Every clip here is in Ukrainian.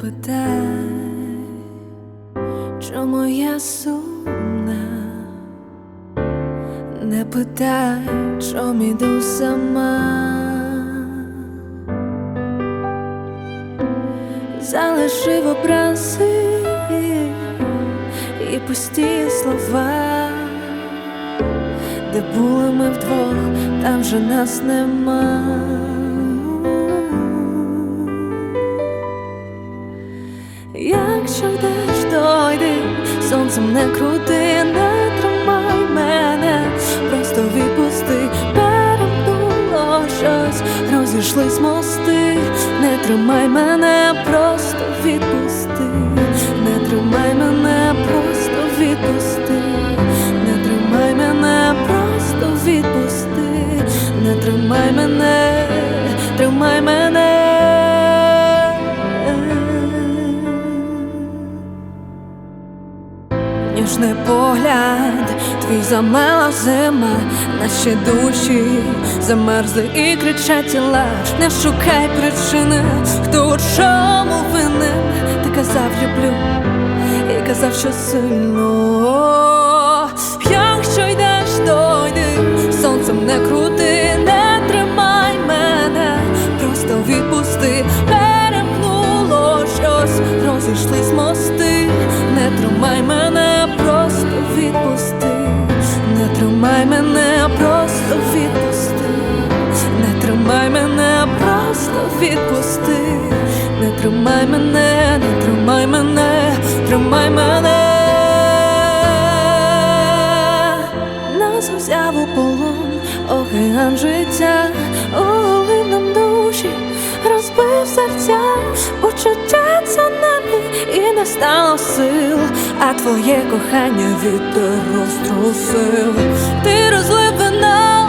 не питай, чому я сумна, не питай, чому йду сама. Залишив образи і пусті слова, де були ми вдвох, там вже нас нема. Якщо йдеш, то сонцем не крути, не тримай мене, просто відпусти, перемкнуло щось, розійшлись мости, не тримай мене, просто відпусти, Ніжний погляд, твій замела зима, наші душі замерзли і кричать тіла. Не шукай причини, хто у чому винен. Ти казав, люблю, і казав, що сильно. Якщо йдеш, то йди, сонцем не крути, не тримай мене, просто відпусти, перемкнуло щось, розійшлись мости, відпусти, не тримай мене, не тримай мене, тримай мене. Нас взяв у полон океан життя, улив нам душі, розбив серця, почуття цунамі і не стало сил, а твоє кохання вітер розтрусив. Ти розлив вино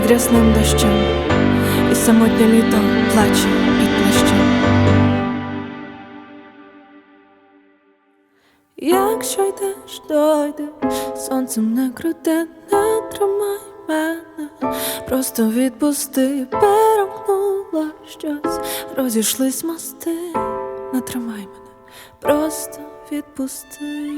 під рясним дощем, і самотнє літо плаче під плащем. Якщо йдеш, то йди, сонцем не крути, не тримай мене, просто відпусти, перемкнуло щось, розійшлись мости, не тримай мене, просто відпусти.